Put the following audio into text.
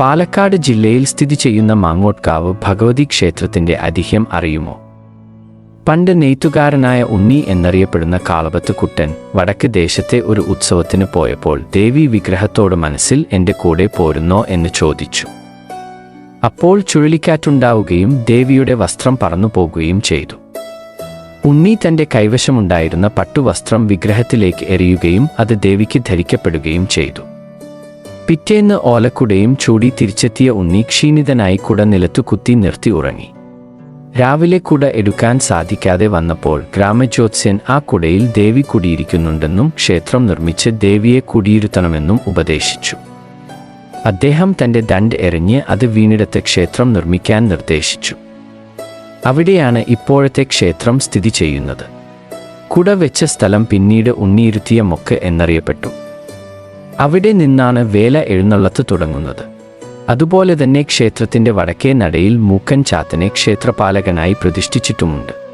പാലക്കാട് ജില്ലയിൽ സ്ഥിതി ചെയ്യുന്ന മാങ്ങോട്ട്കാവ് ഭഗവതി ക്ഷേത്രത്തിന്റെ അതിഹ്യം അറിയുമോ? പണ്ട് നെയ്ത്തുകാരനായ ഉണ്ണി എന്നറിയപ്പെടുന്ന കാളപത്ത് കുട്ടൻ വടക്ക് ദേശത്തെ ഒരു ഉത്സവത്തിന് പോയപ്പോൾ ദേവി വിഗ്രഹത്തോട് മനസ്സിൽ എന്റെ കൂടെ പോരുന്നോ എന്ന് ചോദിച്ചു. അപ്പോൾ ചുഴലിക്കാറ്റുണ്ടാവുകയും ദേവിയുടെ വസ്ത്രം പറന്നു പോകുകയും ചെയ്തു. ഉണ്ണി തന്റെ കൈവശമുണ്ടായിരുന്ന പട്ടുവസ്ത്രം വിഗ്രഹത്തിലേക്ക് എറിയുകയും അത് ദേവിക്ക് ധരിക്കപ്പെടുകയും ചെയ്തു. പിറ്റേന്ന് ഓലക്കുടയും ചൂടി തിരിച്ചെത്തിയ ഉണ്ണി ക്ഷീണിതനായി കുട നിലത്തു കുത്തി നിർത്തി ഉറങ്ങി. രാവിലെ കുട എടുക്കാൻ സാധിക്കാതെ വന്നപ്പോൾ ഗ്രാമജ്യോത്സ്യൻ ആ കുടയിൽ ദേവി കുടിയിരിക്കുന്നുണ്ടെന്നും ക്ഷേത്രം നിർമ്മിച്ച് ദേവിയെ കുടിയിരുത്തണമെന്നും ഉപദേശിച്ചു. അദ്ദേഹം തന്റെ ദണ്ട് എറിഞ്ഞ് അത് വീണിടത്ത് ക്ഷേത്രം നിർമ്മിക്കാൻ നിർദ്ദേശിച്ചു. അവിടെയാണ് ഇപ്പോഴത്തെ ക്ഷേത്രം സ്ഥിതി ചെയ്യുന്നത്. കുട വെച്ച സ്ഥലം പിന്നീട് ഉണ്ണിയിരുത്തിയ മൊക്ക് എന്നറിയപ്പെട്ടു. അവിടെ നിന്നാണ് വേല എഴുന്നള്ളത്ത് തുടങ്ങുന്നത്. അതുപോലെ തന്നെ ക്ഷേത്രത്തിന്റെ വടക്കേ നടയിൽ മൂക്കൻ ചാത്തനെ ക്ഷേത്രപാലകനായി പ്രതിഷ്ഠിച്ചിട്ടുമുണ്ട്.